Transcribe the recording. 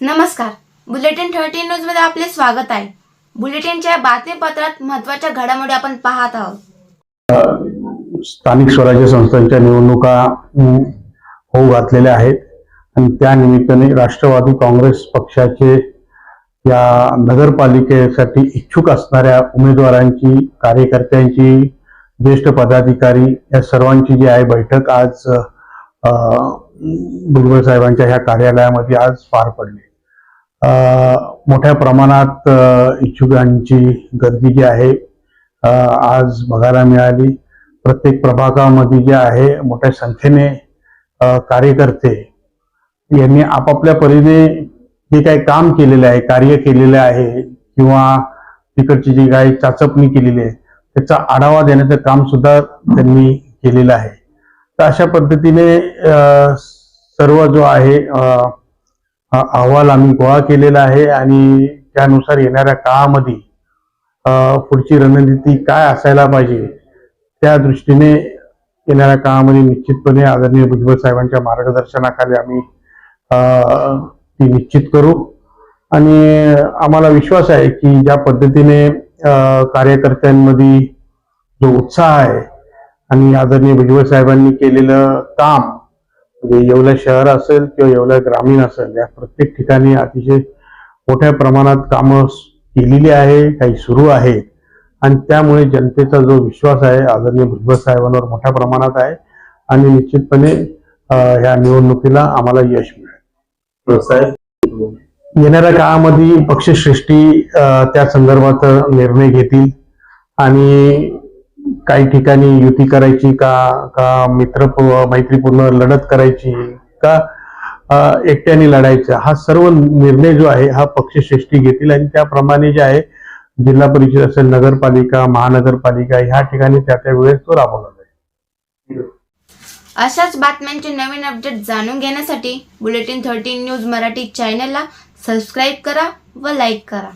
नमस्कार. Bulletin thirteen न्यूजमध्ये आपले स्वागत आहे. बुलेटिनच्या बातमीपत्रात महत्त्वाच्या घडामोडी आपण पाहत आहोत. स्थानिक स्वराज्य संस्थांच्या निवडणुका होऊ घातलेल्या आहेत. आणि त्या निमित्ताने राष्ट्रवादी काँग्रेस पक्षाचे या नगरपालिकेसाठी इच्छुक असणाऱ्या उमेदवारांची कार्यकर्त्यांची ज्येष्ठ पदाधिकारी या सर्वांची जी आहे बैठक आज भुजबळ साहेबांच्या ह्या कार्यालयामध्ये आज पार पडले. मोठ्या प्रमाणात इच्छुकांची गर्दी जी आहे आज बघायला मिळाली. प्रत्येक प्रभागामध्ये जे आहे मोठ्या संख्येने कार्यकर्ते यांनी आपापल्या परीने जे काही काम केलेले आहे कार्य केलेले आहे किंवा तिकडची जी काही चाचपणी केलेली आहे त्याचा आढावा देण्याचं काम सुद्धा त्यांनी केलेलं आहे. तर अशा पद्धतीने सर्व जो आहे अहवाल आम्ही गोळा केलेला आहे आणि त्यानुसार येणाऱ्या काळामध्ये पुढची रणनीती काय असायला पाहिजे त्या दृष्टीने येणाऱ्या काळामध्ये निश्चितपणे आदरणीय भुजबळ साहेबांच्या मार्गदर्शनाखाली आम्ही ती निश्चित करू. आणि आम्हाला विश्वास आहे की ज्या पद्धतीने कार्यकर्त्यांमध्ये जो उत्साह आहे आणि आदरणीय भुजबळ साहेबांनी केलेलं काम म्हणजे येवला शहर असेल किंवा येवला ग्रामीण असेल या प्रत्येक ठिकाणी अतिशय मोठ्या प्रमाणात कामं केलेली आहे काही सुरू आहेत. आणि त्यामुळे जनतेचा जो विश्वास आहे आदरणीय भुजबळ साहेबांवर मोठ्या प्रमाणात आहे. आणि निश्चितपणे ह्या निवडणुकीला आम्हाला यश मिळेल. येणाऱ्या काळामध्ये पक्षश्रेष्ठी त्या संदर्भात निर्णय घेतील. आणि काही ठिकाणी युती करायची का का मित्र मैत्रीपूर्ण लढत करायची का एकट्याने लढायचं हा सर्व निर्णय जो आहे हा पक्षश्रेष्ठी घेतील आणि त्याप्रमाणे जे आहे जिल्हा परिषद असेल नगरपालिका महानगरपालिका ह्या ठिकाणी त्या त्या वेळेस तो राबवला जाईल. अशाच बातम्यांचे नवीन अपडेट जाणून घेण्यासाठी बुलेटिन थर्टीन न्यूज मराठी चॅनलला सबस्क्राईब करा व लाईक करा.